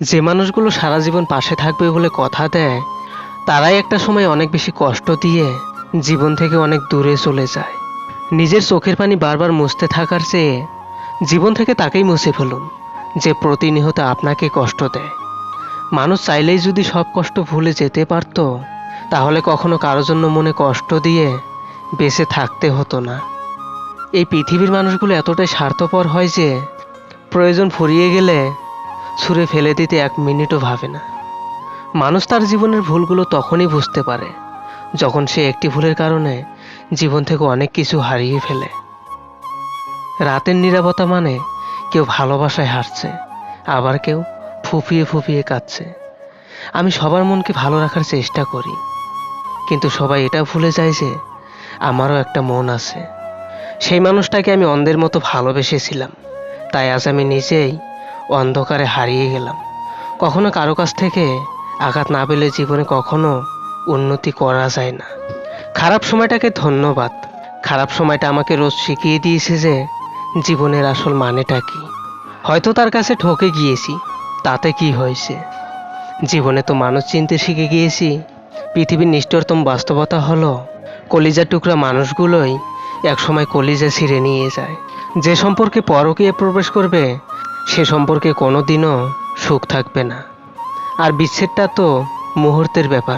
যে মানুষগুলো সারা জীবন পাশে থাকবে বলে কথা দেয়, তারাই একটা সময় অনেক বেশি কষ্ট দিয়ে জীবন থেকে অনেক দূরে চলে যায়। নিজের চোখের পানি বারবার মুছতে থাকার চেয়ে জীবন থেকে তাকেই মুছে ফেলুন, যে প্রতিনিয়ত আপনাকে কষ্ট দেয়। মানুষ চাইলেই যদি সব কষ্ট ভুলে যেতে পারতো, তাহলে কখনো কারোর জন্য মনে কষ্ট দিয়ে বেঁচে থাকতে হতো না। এই পৃথিবীর মানুষগুলো এতটাই স্বার্থপর হয় যে প্রয়োজন ফুরিয়ে গেলে ছুঁড়ে ফেলে দিতে এক মিনিটও ভাবে না। মানুষ তার জীবনের ভুলগুলো তখনই বুঝতে পারে, যখন সে একটি ভুলের কারণে জীবন থেকে অনেক কিছু হারিয়ে ফেলে। রাতের নিরাপত্তা মানে কেউ ভালোবাসায় হারছে, আবার কেউ ফুপিয়ে ফুপিয়ে কাঁদছে। আমি সবার মনকে ভালো রাখার চেষ্টা করি, কিন্তু সবাই এটা ভুলে যায় যে আমারও একটা মন আছে। সেই মানুষটাকে আমি অন্ধের মতো ভালোবেসেছিলাম, তাই আজ আমি নিজেই অন্ধকারে হারিয়ে গেলাম। কখনো কারও কাছ থেকে আঘাত না পেলে জীবনে কখনো উন্নতি করা যায় না। খারাপ সময়টাকে ধন্যবাদ। খারাপ সময়টা আমাকে রোজ শিখিয়ে দিয়েছে যে জীবনের আসল মানেটা কি। হয়তো তার কাছে ঠকে গিয়েছি, তাতে কি হয়েছে? জীবনে তো মানুষ চিনতে শিখে গিয়েছি, পৃথিবীর নিষ্ঠরতম বাস্তবতা হলো কলিজা টুকরা মানুষগুলোই একসময় কলিজা ছিঁড়ে নিয়ে যায়। যে সম্পর্কে পরকীয় প্রবেশ করবে সে সম্পর্কে কোনো দিনও সুখ থাকবে না। আর বিচ্ছেদটা তো মুহূর্তের ব্যাপার।